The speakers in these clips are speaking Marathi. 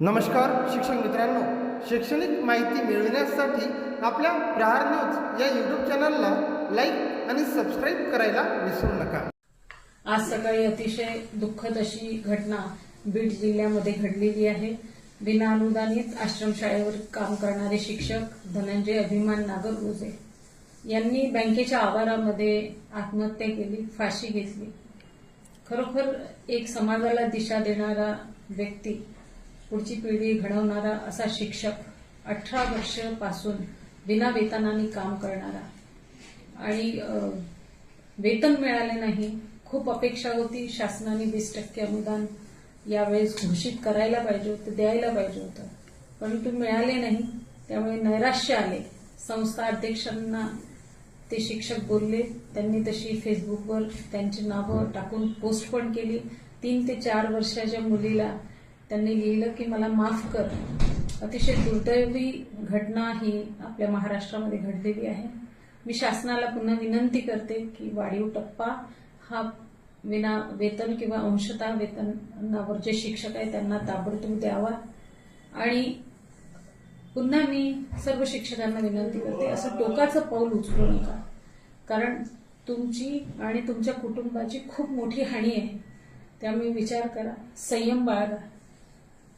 नमस्कार शिक्षक मित्रांनो. शैक्षणिक माहिती मिळविण्यासाठी आपल्या प्रहार न्यूज या यूट्यूब चॅनलला लाईक आणि सबस्क्राईब करायला विसरू नका. आज सकाळी अतिशय दुःखद अशी घटना बीड जिल्ह्यामध्ये घडलेली आहे. विना अनुदानित आश्रमशाळेवर काम करणारे शिक्षक धनंजय अभिमान नागरगोजे यांनी बँकेच्या आवारामध्ये आत्महत्या केली फाशी घेतली. खरोखर एक समाजाला दिशा देणारा व्यक्ती पुढची पिढी घडवणारा असा शिक्षक अठरा वर्षापासून बिना वेतनाने काम करणारा. आणि वेतन मिळाले नाही खूप अपेक्षा होती शासनाने वीस टक्के अनुदान यावेळेस घोषित करायला पाहिजे होतं द्यायला पाहिजे होतं. परंतु मिळाले नाही त्यामुळे नैराश्य आले. संस्था अध्यक्षांना ते शिक्षक बोलले त्यांनी तशी फेसबुकवर त्यांची नावं टाकून पोस्ट पण केली. तीन ते चार वर्षाच्या मुलीला त्यांनी लिहिलं की मला माफ कर. अतिशय दुर्दैवी घटना ही आपल्या महाराष्ट्रामध्ये घडलेली आहे. मी शासनाला पुन्हा विनंती करते की वाढीव टप्पा हा विना वेतन किंवा अंशतः वेतनावर जे शिक्षक आहे त्यांना ताबडतोब द्यावा. आणि पुन्हा मी सर्व शिक्षकांना विनंती करते असं टोकाचं पाऊल उचलू नका. कारण तुमची आणि तुमच्या कुटुंबाची खूप मोठी हानी आहे. त्यामुळे विचार करा संयम बाळगा.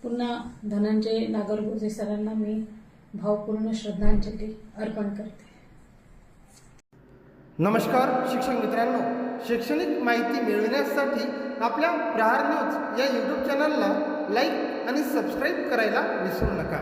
पुन्हा धनंजय नागरगोजे सरांना मी भावपूर्ण श्रद्धांजली अर्पण करते. नमस्कार शिक्षक मित्रांनो. शैक्षणिक माहिती मिळविण्यासाठी आपल्या प्रहार न्यूज या यूट्यूब चॅनलला लाईक आणि सबस्क्राईब करायला विसरू नका.